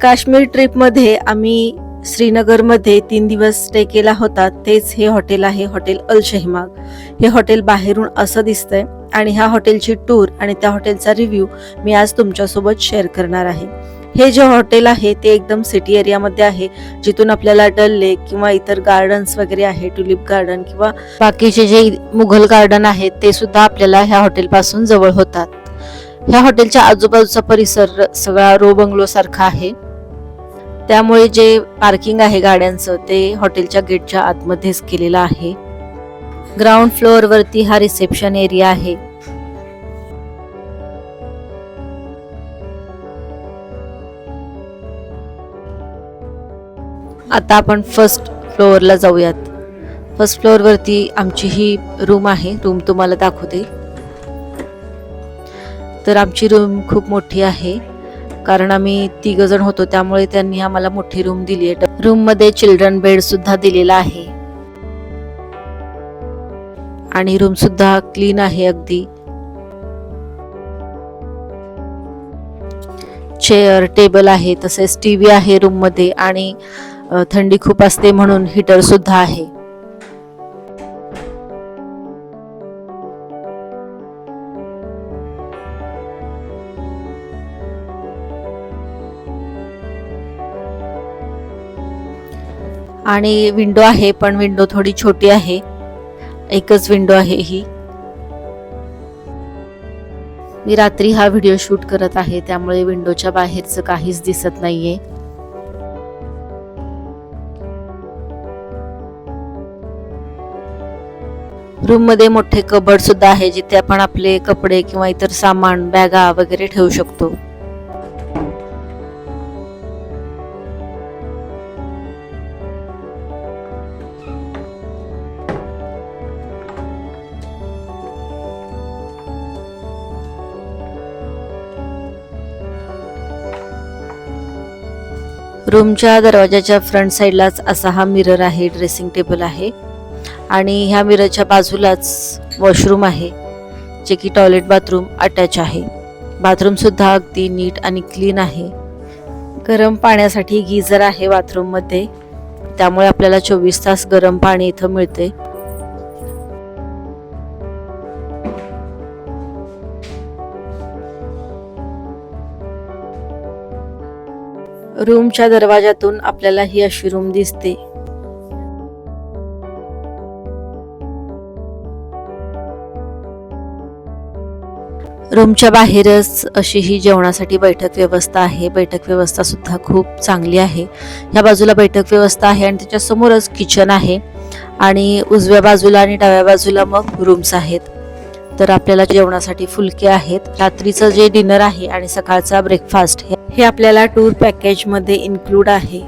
काश्मीर ट्रिपमध्ये आम्ही श्रीनगरमध्ये तीन दिवस स्टे केला होता. तेच हे हॉटेल आहे हॉटेल अल शहिमाग. हे हॉटेल बाहेरून असं दिसतंय. आणि ह्या हॉटेलची टूर आणि त्या हॉटेलचा रिव्ह्यू मी आज तुमच्यासोबत शेअर करणार आहे. हे जे हॉटेल आहे ते एकदम सिटी एरियामध्ये आहे. जिथून आपल्याला डल लेक किंवा इतर गार्डन्स वगैरे आहे ट्युलिप गार्डन किंवा बाकीचे जे मुघल गार्डन आहेत ते सुद्धा आपल्याला ह्या हॉटेलपासून जवळ होतात. ह्या हॉटेलच्या आजूबाजूचा परिसर सगळा रो बंगलो सारखा आहे. त्यामुळे जे पार्किंग आहे गाड्यांचं ते हॉटेलच्या गेटच्या आतमध्येच केलेलं आहे. ग्राउंड फ्लोअरवरती हा रिसेप्शन एरिया आहे. आता आपण फर्स्ट फ्लोअरला जाऊयात. फर्स्ट फ्लोअरवरती आमची ही रूम आहे. रूम तुम्हाला दाखवते. तर आमची रूम खूप मोठी आहे. कारण आम्ही तिघ जण होतो त्यामुळे त्यांनी आम्हाला मोठी रूम दिली आहे. रूममध्ये चिल्ड्रन बेड सुद्धा दिलेला आहे. आणि रूम सुद्धा क्लीन आहे अगदी. चेअर टेबल आहे तसेच टीव्ही आहे रूममध्ये आणि थंडी खूप असते म्हणून हीटर सुद्धा आहे. आणि विंडो आहे पण विंडो थोडी छोटी आहे. एकच विंडो आहे ही. मी रात्री हा व्हिडिओ शूट करत आहे त्यामुळे विंडोच्या बाहेरचं काहीच दिसत नाहीये. रूममध्ये मोठे कबड सुद्धा आहे जिथे आपण आपले कपडे किंवा इतर सामान बॅगा वगैरे ठेवू शकतो. रूमच्या दरवाजाच्या फ्रंट साईडलाच असा हा मिरर आहे ड्रेसिंग टेबल आहे. आणि ह्या मिररच्या बाजूलाच वॉशरूम आहे जे की टॉयलेट बाथरूम अटॅच आहे. बाथरूमसुद्धा अगदी नीट आणि क्लीन आहे. गरम पाण्यासाठी गीजर आहे बाथरूममध्ये त्यामुळे आपल्याला चोवीस तास गरम पाणी इथं मिळते. रूमच्या दरवाजातून आपल्याला ही अशी रूम दिसते. रूमच्या बाहेरच अशी ही जेवणासाठी बैठक व्यवस्था आहे. बैठक व्यवस्था सुद्धा खूप चांगली आहे. ह्या बाजूला बैठक व्यवस्था आहे आणि त्याच्या समोरच किचन आहे. आणि उजव्या बाजूला आणि डाव्या बाजूला मग रूम्स आहेत. तर आपल्याला जेवणासाठी फुलके आहेत. रात्रीचं जे डिनर आहे आणि सकाळचा ब्रेकफास्ट हे आपल्याला टूर पॅकेजमध्ये इन्क्लूड आहे.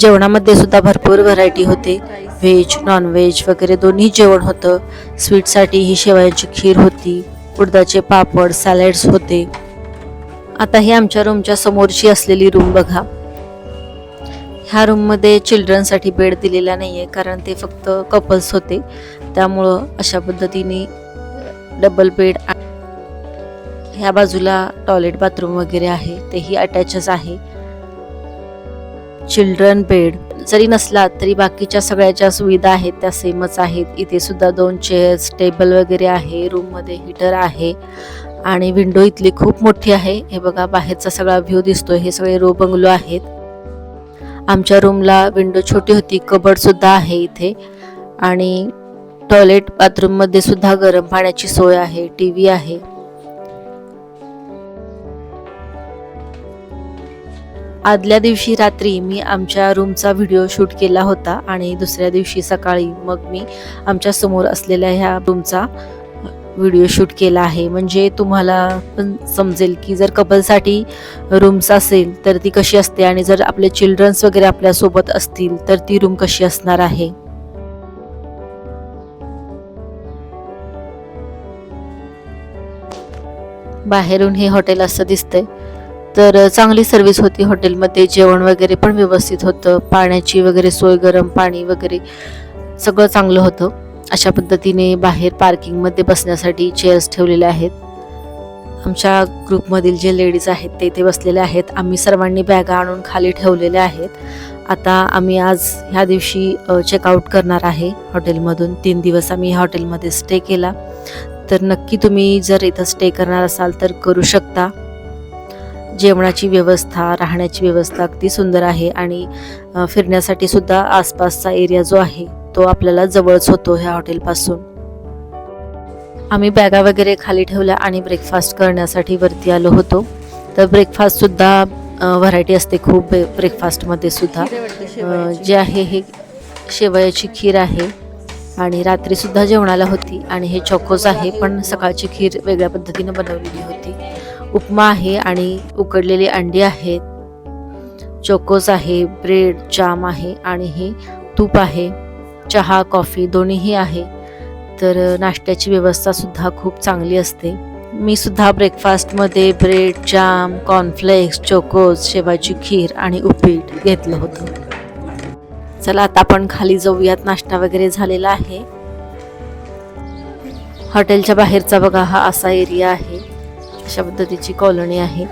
जेवणामध्ये सुद्धा भरपूर व्हरायटी होते. व्हेज नॉनव्हेज वगैरे दोन्ही जेवण होतं. स्वीटसाठी ही शेवयांची खीर होती. उडदाचे पापड सॅलड्स होते. आता ही आमच्या रूमच्या समोरची असलेली रूम बघा. ह्या रूममध्ये चिल्ड्रनसाठी बेड दिलेला नाही आहे कारण ते फक्त कपल्स होते. त्यामुळं अशा पद्धतीने डबल बेड ह्या बाजूला टॉयलेट बाथरूम वगैरे आहे तेही अटॅचच आहे. चिल्ड्रन बेड जरी नसला तरी बाकीच्या सगळ्या ज्या सुविधा आहेत त्या सेमच आहेत. इथे सुद्धा दोन चेअर्स टेबल वगैरे आहे रूममध्ये हीटर आहे. आणि विंडो इथली खूप मोठी आहे. हे बघा बाहेरचा सगळा व्ह्यू दिसतो हे सगळे रो बंगलो आहेत. आमच्या रूमला विंडो छोटी होती. कबड सुद्धा आहे इथे. आणि टॉयलेट बाथरूममध्ये सुद्धा गरम पाण्याची सोय आहे टी व्ही आहे. आदल्या दिवशी रात्री मी आमच्या रूमचा व्हिडिओ शूट केला होता आणि दुसऱ्या दिवशी सकाळी मग मी आमच्यासमोर असलेल्या ह्या रूमचा व्हिडिओ शूट केला आहे. म्हणजे तुम्हाला पण समजेल की जर कपलसाठी रूम्स असेल तर ती कशी असते आणि जर आपले चिल्ड्रन्स वगैरे आपल्यासोबत असतील तर ती रूम कशी असणार आहे? बाहेरून हे हॉटेल असं दिसतंय. तर चांगली सर्विस होती हॉटेलमध्ये. जेवण वगैरे पण व्यवस्थित होतं. पाण्याची वगैरे सोय गरम पाणी वगैरे सगळं चांगलं होतं. अशा पद्धतीने बाहेर पार्किंगमध्ये बसण्यासाठी चेअर्स ठेवलेले आहेत. आमच्या ग्रुपमधील जे लेडीज आहेत ते इथे बसलेले आहेत. आम्ही सर्वांनी बॅगा आणून खाली ठेवलेल्या आहेत. आता आम्ही आज ह्या दिवशी चेकआउट करणार आहे हॉटेलमधून. तीन दिवस आम्ही ह्या हॉटेलमध्ये स्टे केला. तर नक्की तुम्ही जर इथं स्टे करणार असाल तर करू शकता. जेवणाची व्यवस्था राहण्याची व्यवस्था अगदी सुंदर आहे आणि फिरण्यासाठी सुद्धा आसपासचा एरिया जो आहे तो आपल्याला जवळच होतो ह्या हॉटेलपासून आम्ही बॅगा वगैरे खाली ठेवल्या आणि ब्रेकफास्ट करण्यासाठी वरती आलो होतो. तर ब्रेकफास्टसुद्धा व्हरायटी असते खूप ब्रेकफास्टमध्ये सुद्धा. जे आहे हे शेवयाची खीर आहे. आणि रात्रीसुद्धा जेवणाला होती. आणि हे चोकोज आहे पण सकाळची खीर वेगळ्या पद्धतीनं बनवलेली होती. उपमा आहे आणि उकडलेली अंडी आहेत. चोकोज आहे ब्रेड जाम आहे आणि हे तूप आहे. चहा कॉफी दोन्हीही आहे. तर नाश्त्याची व्यवस्था सुद्धा खूप चांगली असते. मी सुद्धा ब्रेकफास्टमध्ये ब्रेड जाम कॉर्नफ्लेक्स चोकोज शेवाची खीर आणि उपीट घेतलं होतं. चला आता आपण खाली जाऊयात. नाश्ता वगैरे झालेला आहे. हॉटेलच्या बाहेरचा बघा हा असा एरिया आहे. अशा पद्धतीची कॉलनी आहे.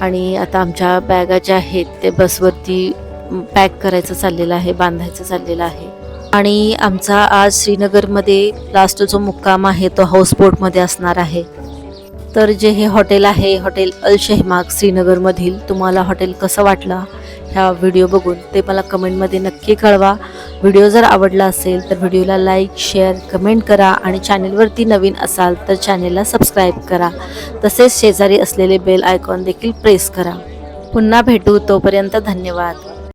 आणि आता आमच्या बॅगा ज्या आहेत ते बसवरती पॅक करायचं चाललेलं आहे बांधायचं चाललेलं आहे. आणि आमचा आज श्रीनगरमध्ये लास्ट जो मुक्काम आहे तो हाऊसबोटमध्ये असणार आहे. तर जे हे हॉटेल आहे हॉटेल अल शेहमाग श्रीनगरमधील तुम्हाला हॉटेल कसं वाटलं? ह्या व्हिडिओ बघून ते मला कमेंटमध्ये नक्की कळवा. व्हिडिओ जर आवडला असेल तर व्हिडिओला लाईक शेअर कमेंट करा आणि चॅनेलवरती नवीन असाल तर चॅनेलला सबस्क्राईब करा. तसेच शेजारी असलेले बेल आयकॉन देखील प्रेस करा. पुन्हा भेटू तोपर्यंत धन्यवाद.